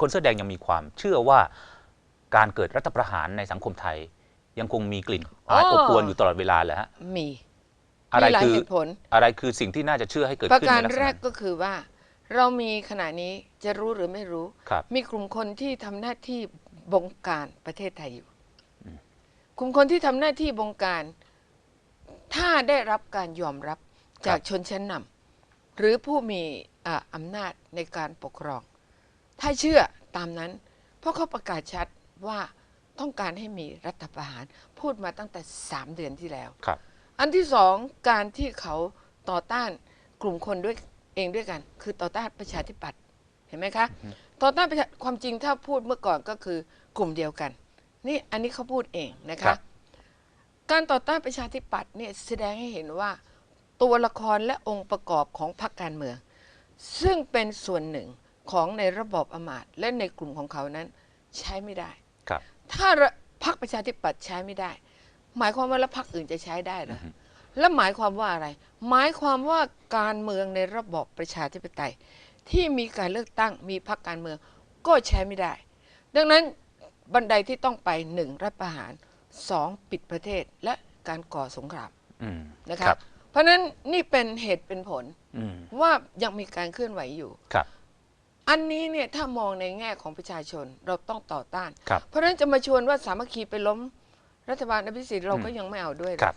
คนเสื้อแดงยังมีความเชื่อว่าการเกิดรัฐประหารในสังคมไทย ยังคงมีกลิ่นอายอ๋ออบอวนอยู่ตลอดเวลาเลยฮะมีอะไรมีหลายคือเหตุผลอะไรคือสิ่งที่น่าจะเชื่อให้เกิดประขึ้นการในลักษแรณะกก็คือว่า เรามีขณะนี้จะรู้หรือไม่รู้ครับมีกลุ่มคนที่ทำหน้าที่บงการประเทศไทยอยู่ กลุ่มคนที่ทำหน้าที่บงการ ถ้าได้รับการยอมรับจากชนชั้นนำหรือผู้มีอ่าอำนาจในการปกครอง ถ้าเชื่อตามนั้น เพราะเขาประกาศชัดว่าต้องการให้มีรัฐประหารพูดมาตั้งแต่สามเดือนที่แล้ว ครับ อันที่สองการที่เขาต่อต้านกลุ่มคนด้วยเองด้วยกัน คือต่อต้านประชาธิปัตย์เห็นไหมคะต่อต้านประชาความจริงถ้าพูดเมื่อก่อนก็คือกลุ่มเดียวกัน นี่อันนี้เขาพูดเองนะครัคะ บ การต่อต้านประชาธิปัตย์เนี่ยแสดงให้เห็นว่าตัวละครและองค์ประกอบของพรรคการเมือง ซึ่งเป็นส่วนหนึ่ง ของในระบอบอำมาตย์และในกลุ่มของเขานั้นใช้ไม่ได้ครับถ้าพรรคประชาธิปัตย์ใช้ไม่ได้ หมายความว่าแล้วพรรคอื่นจะใช้ได้เหรอแล้วหมายความว่าอะไร หมายความว่าการเมืองในระบอบประชาธิปไตย ที่มีการเลือกตั้งมีพรรคการเมืองก็ใช้ไม่ได้ ดังนั้นบันไดที่ต้องไปหนึ่งรัฐประหารสองปิดประเทศและการก่อสงครามอืมนะคะครับเพราะฉะนั้นนี่เป็นเหตุเป็นผลอืมว่ายังมีการเคลื่อนไหวอยู่ครับ อันนี้เนี่ยถ้ามองในแง่ของประชาชนเราต้องต่อต้าน ครับ เพราะฉะนั้นจะมาชวนว่าสามัคคีไปล้มรัฐบาลอภิสิทธิ์เราก็ยังไม่เอาด้วยเลยครับ